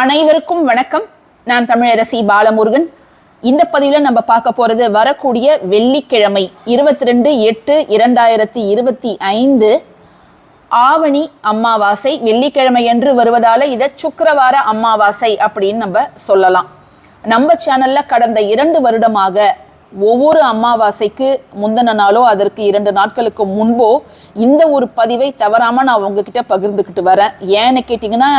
அனைவருக்கும் வணக்கம். நான் தமிழரசி பாலமுருகன். இந்த பதிவில் நம்ம பார்க்க போறது வரக்கூடிய வெள்ளிக்கிழமை இருபத்தி ரெண்டு எட்டு இரண்டாயிரத்தி இருபத்தி ஐந்து ஆவணி அமாவாசை. வெள்ளிக்கிழமை என்று வருவதால இதை சுக்கரவார அமாவாசை அப்படின்னு நம்ம சொல்லலாம். நம்ம சேனல்ல கடந்த இரண்டு வருடமாக ஒவ்வொரு அமாவாசைக்கு முந்தின நாளோ அதற்கு இரண்டு நாட்களுக்கு முன்போ இந்த ஒரு பதிவை தவறாம நான் உங்ககிட்ட பகிர்ந்துக்கிட்டு வரேன். ஏன்னு கேட்டிங்கன்னா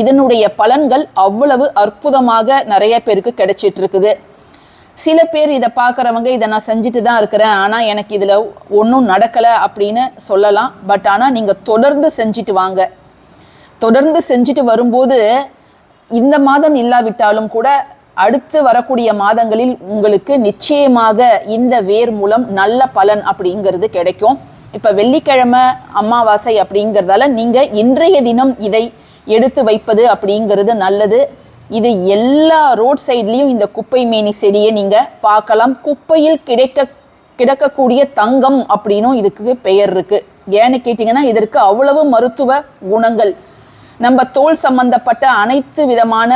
இதனுடைய பலன்கள் அவ்வளவு அற்புதமாக நிறைய பேருக்கு கிடைச்சிட்டு இருக்குது சில பேர் இதை பார்க்குறவங்க இதை நான் செஞ்சுட்டு தான் இருக்கிறேன். ஆனால் எனக்கு இதில் ஒன்றும் நடக்கலை அப்படின்னு சொல்லலாம். பட் ஆனால் நீங்கள் தொடர்ந்து செஞ்சுட்டு வாங்க. தொடர்ந்து செஞ்சுட்டு வரும்போது இந்த மாதம் இல்லாவிட்டாலும் கூட அடுத்து வரக்கூடிய மாதங்களில் உங்களுக்கு நிச்சயமாக இந்த வேர் மூலம் நல்ல பலன் அப்படிங்கிறது கிடைக்கும். இப்போ வெள்ளிக்கிழமை அமாவாசை அப்படிங்கிறதால நீங்கள் இன்றைய தினம் இதை எடுத்து வைப்பது அப்படிங்கிறது நல்லது. இது எல்லா ரோட் சைட்லேயும் இந்த குப்பை மேனி செடியை நீங்கள் பார்க்கலாம். குப்பையில் கிடைக்க கிடக்கக்கூடிய தங்கம் அப்படின்னும் இதுக்கு பெயர் இருக்கு. ஏன்னு கேட்டிங்கன்னா இதற்கு அவ்வளவு மருத்துவ குணங்கள். நம்ம தோல் சம்பந்தப்பட்ட அனைத்து விதமான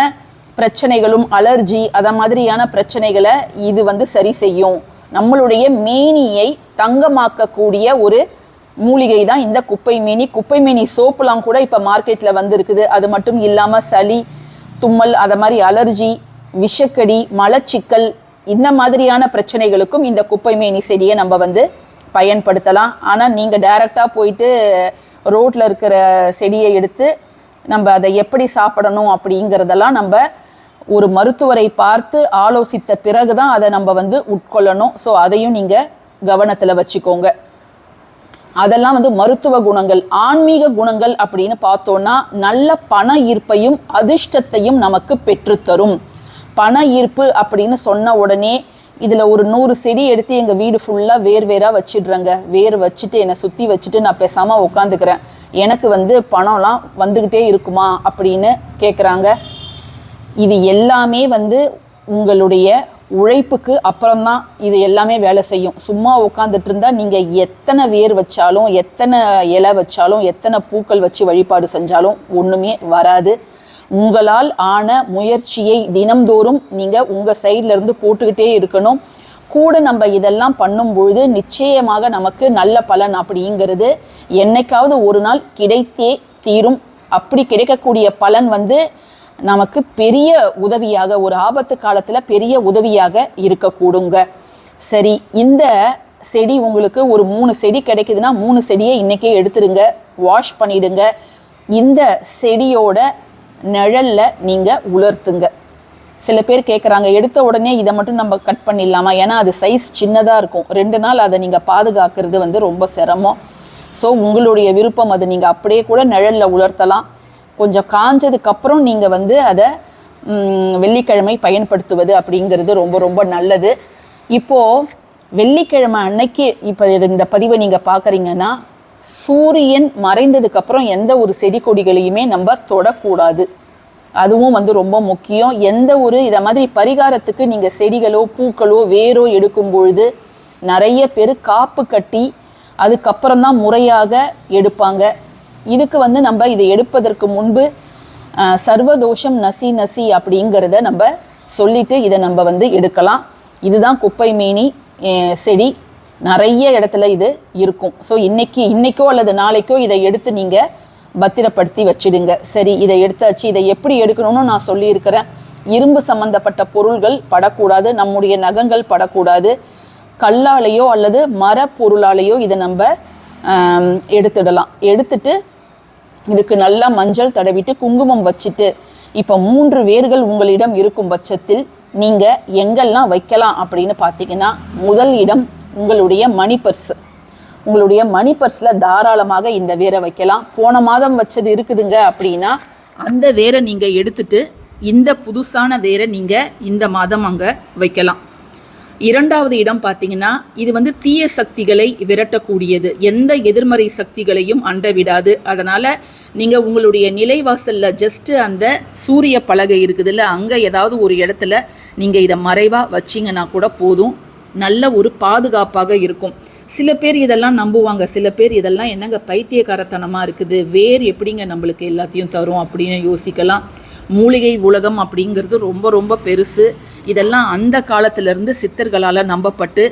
பிரச்சனைகளும் அலர்ஜி அதை மாதிரியான பிரச்சனைகளை இது வந்து சரி செய்யும். நம்மளுடைய மேனியை தங்கமாக்கக்கூடிய ஒரு மூலிகை தான் இந்த குப்பை மேனி குப்பை மேனி சோப்புலாம் கூட இப்போ மார்க்கெட்டில் வந்திருக்குது. அது மட்டும் இல்லாமல் சளி தும்மல் அதை மாதிரி அலர்ஜி விஷக்கடி மலச்சிக்கல் இந்த மாதிரியான பிரச்சனைகளுக்கும் இந்த குப்பை மேனி செடியை நம்ம வந்து பயன்படுத்தலாம். ஆனால் நீங்கள் டைரெக்டாக போயிட்டு ரோட்டில் இருக்கிற செடியை எடுத்து நம்ம அதை எப்படி சாப்பிடணும் அப்படிங்கிறதெல்லாம் நம்ம ஒரு மருத்துவரை பார்த்து ஆலோசித்த பிறகு தான் அதை நம்ம வந்து உட்கொள்ளணும். ஸோ அதையும் நீங்கள் கவனத்தில் வச்சுக்கோங்க. அதெல்லாம் வந்து மருத்துவ குணங்கள் ஆன்மீக குணங்கள் அப்படின்னு பார்த்தோம்னா நல்ல பண ஈர்ப்பையும் அதிர்ஷ்டத்தையும் நமக்கு பெற்றுத்தரும். பண ஈர்ப்பு அப்படின்னு சொன்ன உடனே இதில் ஒரு நூறு செடி எடுத்து எங்கள் வீடு ஃபுல்லாக வேர் வேறாக வச்சிடுறேங்க. வேர் வச்சுட்டு என்னை சுற்றி வச்சுட்டு நான் பேசாமல் உட்காந்துக்கிறேன் எனக்கு வந்து பணம்லாம் வந்துக்கிட்டே இருக்குமா அப்படின்னு கேட்குறாங்க இது எல்லாமே வந்து உங்களுடைய உழைப்புக்கு அப்புறம்தான் இது எல்லாமே வேலை செய்யும். சும்மா உட்காந்துட்டு இருந்தா நீங்க எத்தனை வேர் வச்சாலும் எத்தனை இலை வச்சாலும் எத்தனை பூக்கள் வச்சு வழிபாடு செஞ்சாலும் ஒண்ணுமே வராது. உங்களால் ஆன முயற்சியை தினம்தோறும் நீங்க உங்க சைட்ல இருந்து போட்டுக்கிட்டே இருக்கணும். கூட நம்ம இதெல்லாம் பண்ணும் பொழுது நிச்சயமாக நமக்கு நல்ல பலன் அப்படிங்கிறது என்னைக்காவது ஒரு நாள் கிடைத்தே தீரும். அப்படி கிடைக்கக்கூடிய பலன் வந்து நமக்கு பெரிய உதவியாக ஒரு ஆபத்து காலத்தில் பெரிய உதவியாக இருக்கக்கூடுங்க. சரி இந்த செடி உங்களுக்கு ஒரு மூணு செடி கிடைக்குதுன்னா மூணு செடியை இன்றைக்கே எடுத்துருங்க வாஷ் பண்ணிடுங்க. இந்த செடியோட நிழலில் நீங்கள் உலர்த்துங்க. சில பேர் கேட்குறாங்க எடுத்த உடனே இதை மட்டும் நம்ம கட் பண்ணிடலாமா? ஏன்னா அது சைஸ் சின்னதாக இருக்கும். ரெண்டு நாள் அதை நீங்கள் பாதுகாக்கிறது வந்து ரொம்ப சிரமம். ஸோ உங்களுடைய விருப்பம் அது நீங்கள் அப்படியே கூட நிழலில் உலர்த்தலாம். கொஞ்சம் காஞ்சதுக்கப்புறம் நீங்கள் வந்து அதை வெள்ளிக்கிழமை பயன்படுத்துவது அப்படிங்கிறது ரொம்ப ரொம்ப நல்லது. இப்போது வெள்ளிக்கிழமை அன்னைக்கு இப்போ இந்த பதிவை நீங்கள் பார்க்குறீங்கன்னா சூரியன் மறைந்ததுக்கப்புறம் எந்த ஒரு செடி கொடிகளையுமே நம்ம தொடக்கூடாது. அதுவும் வந்து ரொம்ப முக்கியம். எந்த ஒரு இதை மாதிரி பரிகாரத்துக்கு நீங்கள் செடிகளோ பூக்களோ வேரோ எடுக்கும் பொழுது நிறைய பேர் காப்பு கட்டி அதுக்கப்புறம் தான் முறையாக எடுப்பாங்க. இதுக்கு வந்து நம்ம இதை எடுப்பதற்கு முன்பு சர்வதோஷம் நசி நசி அப்படிங்கிறத நம்ம சொல்லிட்டு இதை நம்ம வந்து எடுக்கலாம். இதுதான் குப்பை மேனி செடி. நிறைய இடத்துல இது இருக்கும். ஸோ இன்னைக்கு இன்னைக்கோ அல்லது நாளைக்கோ இதை எடுத்து நீங்கள் பத்திரப்படுத்தி வச்சிடுங்க. சரி இதை எடுத்தாச்சு. இதை எப்படி எடுக்கணும்னு நான் சொல்லியிருக்கிறேன். இரும்பு சம்பந்தப்பட்ட பொருள்கள் படக்கூடாது. நம்முடைய நகங்கள் படக்கூடாது. கல்லாலேயோ அல்லது மர பொருளாலேயோ இதை நம்ம எடுத்துடலாம். எடுத்துட்டு இதுக்கு நல்லா மஞ்சள் தடவிட்டு குங்குமம் வச்சுட்டு இப்போ மூன்று வேர்கள் உங்களிடம் இருக்கும் பட்சத்தில் நீங்கள் எங்கெல்லாம் வைக்கலாம் அப்படின்னு பார்த்தீங்கன்னா முதல் இடம் உங்களுடைய மணி பர்ஸ் உங்களுடைய மணி பர்ஸில் தாராளமாக இந்த வேரை வைக்கலாம். போன மாதம் வச்சது இருக்குதுங்க அப்படின்னா அந்த வேரை நீங்கள் எடுத்துட்டு இந்த புதுசான வேரை நீங்கள் இந்த மாதம் அங்கே வைக்கலாம். இரண்டாவது இடம் பார்த்தீங்கன்னா இது வந்து தீய சக்திகளை விரட்டக்கூடியது. எந்த எதிர்மறை சக்திகளையும் அண்ட விடாது அதனால் நீங்கள் உங்களுடைய நிலைவாசலில் ஜஸ்ட்டு அந்த சூரிய பலகை இருக்குதுல்ல அங்கே ஏதாவது ஒரு இடத்துல நீங்கள் இதை மறைவாக வச்சிங்கன்னா கூட போதும். நல்ல ஒரு பாதுகாப்பாக இருக்கும். சில பேர் இதெல்லாம் நம்புவாங்க. சில பேர் இதெல்லாம் என்னங்க பைத்தியக்காரத்தனமாக இருக்குது? வேர் எப்படிங்க நம்மளுக்கு எல்லாத்தையும் தரும் அப்படின்னு யோசிக்கலாம். மூலிகை உலகம் அப்படிங்கிறது ரொம்ப ரொம்ப பெருசு. இதெல்லாம் அந்த காலத்திலிருந்து சித்தர்களால் நம்பப்பட்டு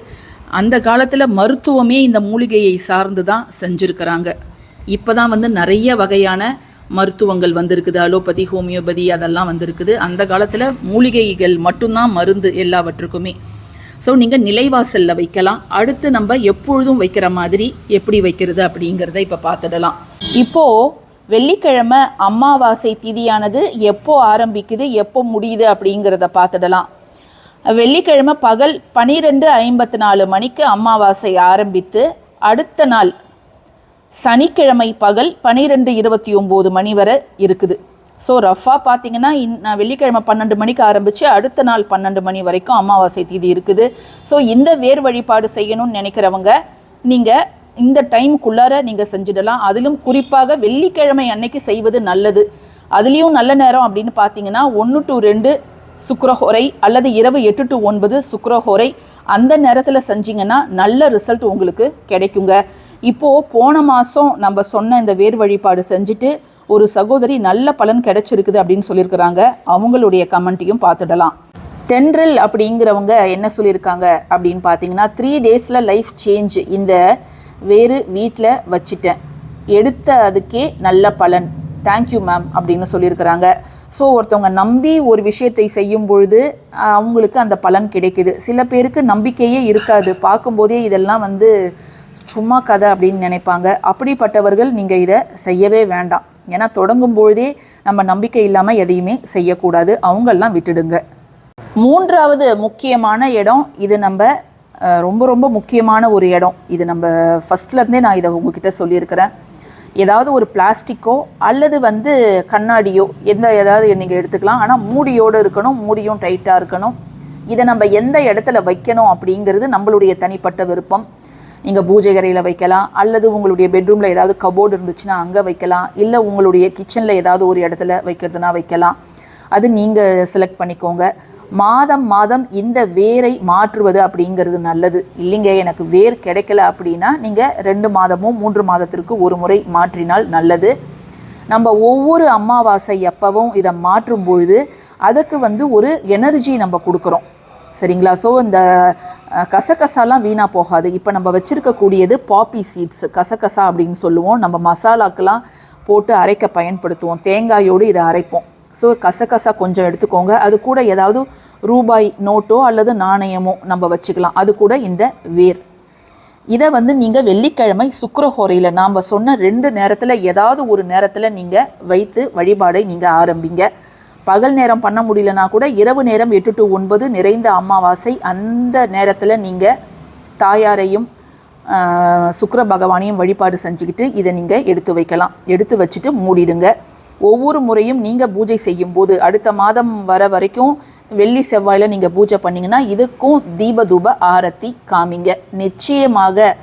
அந்த காலத்தில் மருத்துவமே இந்த மூலிகையை சார்ந்து தான் செஞ்சுருக்கிறாங்க. இப்போ தான் வந்து நிறைய வகையான மருத்துவங்கள் வந்திருக்குது. அலோபதி ஹோமியோபதி அதெல்லாம் வந்திருக்குது. அந்த காலத்தில் மூலிகைகள் மட்டும்தான் மருந்து எல்லாவற்றுக்குமே. ஸோ நீங்கள் நிலைவாசலில் வைக்கலாம். அடுத்து நம்ம எப்பொழுதும் வைக்கிற மாதிரி எப்படி வைக்கிறது அப்படிங்கிறத இப்போ பார்த்துடலாம். இப்போது வெள்ளிக்கிழமை அமாவாசை திதியானது எப்போ ஆரம்பிக்குது எப்போ முடியுது அப்படிங்கிறத பார்த்துடலாம். வெள்ளிக்கிழமை பகல் பனிரெண்டு ஐம்பத்தி நாலு மணிக்கு அமாவாசை ஆரம்பித்து அடுத்த நாள் சனிக்கிழமை பகல் பனிரெண்டு இருபத்தி ஒம்பது மணி வரை இருக்குது. ஸோ ரஃபாக பார்த்தீங்கன்னா இன் நான் வெள்ளிக்கிழமை பன்னெண்டு மணிக்கு ஆரம்பித்து அடுத்த நாள் பன்னெண்டு மணி வரைக்கும் அமாவாசை தீதி இருக்குது. ஸோ இந்த வேர் வழிபாடு செய்யணும்னு நினைக்கிறவங்க நீங்கள் இந்த டைமுக்குள்ளார நீங்கள் செஞ்சிடலாம். அதிலும் குறிப்பாக வெள்ளிக்கிழமை அன்னைக்கு செய்வது நல்லது. அதுலேயும் நல்ல நேரம் அப்படின்னு பார்த்தீங்கன்னா ஒன்று டு ரெண்டு சுக்கரஹோரை அல்லது இரவு எட்டு டு ஒன்பது சுக்கரஹோரை அந்த நேரத்தில் செஞ்சீங்கன்னா நல்ல ரிசல்ட் உங்களுக்கு கிடைக்குங்க. இப்போது போன மாதம் நம்ம சொன்ன இந்த வேர் வழிபாடு செஞ்சுட்டு ஒரு சகோதரி நல்ல பலன் கிடைச்சிருக்குது அப்படின்னு சொல்லியிருக்கிறாங்க. அவங்களுடைய கமெண்ட்டையும் பார்த்துடலாம். தென்றல் அப்படிங்கிறவங்க என்ன சொல்லியிருக்காங்க அப்படின்னு பார்த்தீங்கன்னா த்ரீ டேஸில் லைஃப் சேஞ்ச் இந்த வேறு வீட்டில் வச்சிட்டேன். எடுத்த அதுக்கே நல்ல பலன். தேங்க்யூ மேம் அப்படின்னு சொல்லியிருக்கிறாங்க. ஸோ ஒருத்தவங்க நம்பி ஒரு விஷயத்தை செய்யும் பொழுது அவங்களுக்கு அந்த பலன் கிடைக்குது. சில பேருக்கு நம்பிக்கையே இருக்காது. பார்க்கும்போதே இதெல்லாம் வந்து சும்மா கதை அப்படின்னு நினைப்பாங்க. அப்படிப்பட்டவர்கள் நீங்கள் இதை செய்யவே வேண்டாம். ஏன்னா தொடங்கும் பொழுதே நம்ம நம்பிக்கை இல்லாமல் எதையுமே செய்யக்கூடாது. அவங்கெல்லாம் விட்டுடுங்க. மூன்றாவது முக்கியமான இடம் இது நம்ம ரொம்ப ரொம்ப முக்கியமான ஒரு இடம். இது நம்ம ஃபஸ்ட்லேருந்தே நான் இதை உங்ககிட்ட சொல்லியிருக்கிறேன். ஏதாவது ஒரு பிளாஸ்டிக்கோ அல்லது வந்து கண்ணாடியோ எந்த ஏதாவது நீங்கள் எடுத்துக்கலாம். ஆனால் மூடியோடு இருக்கணும் மூடியும் டைட்டாக இருக்கணும். இதை நம்ம எந்த இடத்துல வைக்கணும் அப்படிங்கிறது நம்மளுடைய தனிப்பட்ட விருப்பம். நீங்கள் பூஜை கரையில் வைக்கலாம் அல்லது உங்களுடைய பெட்ரூமில் ஏதாவது கபோர்டு இருந்துச்சுன்னா அங்கே வைக்கலாம் இல்லை உங்களுடைய கிச்சனில் ஏதாவது ஒரு இடத்துல வைக்கிறதுனா வைக்கலாம். அது நீங்கள் செலக்ட் பண்ணிக்கோங்க. மாதம் மாதம் இந்த வேரை மாற்றுவது அப்படிங்கிறது நல்லது. இல்லைங்க எனக்கு வேர் கிடைக்கல அப்படின்னா நீங்கள் ரெண்டு மாதமும் மூன்று மாதத்திற்கு ஒரு முறை மாற்றினால் நல்லது. நம்ம ஒவ்வொரு அமாவாசை எப்பவும் இதை மாற்றும் பொழுது அதுக்கு வந்து ஒரு எனர்ஜி நம்ம கொடுக்குறோம். சரிங்களா? ஸோ இந்த கசகசாலாம் வீணாக போகாது. இப்போ நம்ம வச்சுருக்கக்கூடியது பாப்பி சீட்ஸ் கசகசா அப்படின்னு சொல்லுவோம். நம்ம மசாலாக்கெலாம் போட்டு அரைக்க பயன்படுத்துவோம். தேங்காயோடு இதை அரைப்போம். ஸோ கசகசா கொஞ்சம் எடுத்துக்கோங்க. அது கூட ஏதாவது ரூபாய் நோட்டோ அல்லது நாணயமோ நம்ம வச்சுக்கலாம். அது கூட இந்த வேர். இதை வந்து நீங்கள் வெள்ளிக்கிழமை சுக்கரஹோரையில் நாம் சொன்ன ரெண்டு நேரத்தில் ஏதாவது ஒரு நேரத்தில் நீங்கள் வைத்து வழிபாடை நீங்கள் ஆரம்பிங்க. பகல் நேரம் பண்ண முடியலனா கூட இரவு நேரம் எட்டு டு ஒன்பது நிறைந்த அமாவாசை அந்த நேரத்தில் நீங்கள் தாயாரையும் சுக்கர பகவானையும் வழிபாடு செஞ்சுக்கிட்டு இதை நீங்கள் எடுத்து வைக்கலாம். எடுத்து வச்சுட்டு மூடிடுங்க. ஒவ்வொரு முறையும் நீங்கள் பூஜை செய்யும் போது அடுத்த மாதம் வர வரைக்கும் வெள்ளி செவ்வாயில் நீங்கள் பூஜை பண்ணிங்கன்னா இதுக்கும் தீப தூப ஆரத்தி காமிங்க. நிச்சயமாக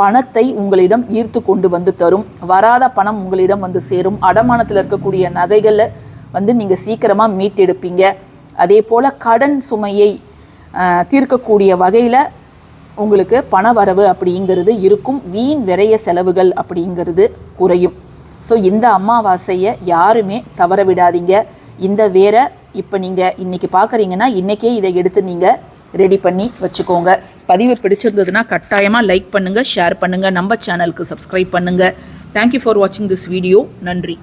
பணத்தை உங்களிடம் ஈர்த்து கொண்டு வந்து தரும். வராத பணம் உங்களிடம் வந்து சேரும். அடமானத்தில் இருக்கக்கூடிய நகைகளை வந்து நீங்கள் சீக்கிரமாக மீட்டெடுப்பீங்க. அதே போல் கடன் சுமையை தீர்க்கக்கூடிய வகையில் உங்களுக்கு பண வரவு அப்படிங்கிறது இருக்கும். வீண் விரைய செலவுகள் அப்படிங்கிறது குறையும். ஸோ இந்த அமாவாசையை யாருமே தவற விடாதீங்க. இந்த வேற இப்போ நீங்கள் இன்றைக்கி பார்க்குறீங்கன்னா இன்றைக்கே இதை எடுத்து நீங்கள் ரெடி பண்ணி வச்சுக்கோங்க. பதிவு பிடிச்சிருந்ததுன்னா கட்டாயமாக லைக் பண்ணுங்கள் ஷேர் பண்ணுங்கள் நம்ம சேனலுக்கு சப்ஸ்கிரைப் பண்ணுங்கள் தேங்க்யூ ஃபார் வாட்சிங் திஸ் வீடியோ நன்றி.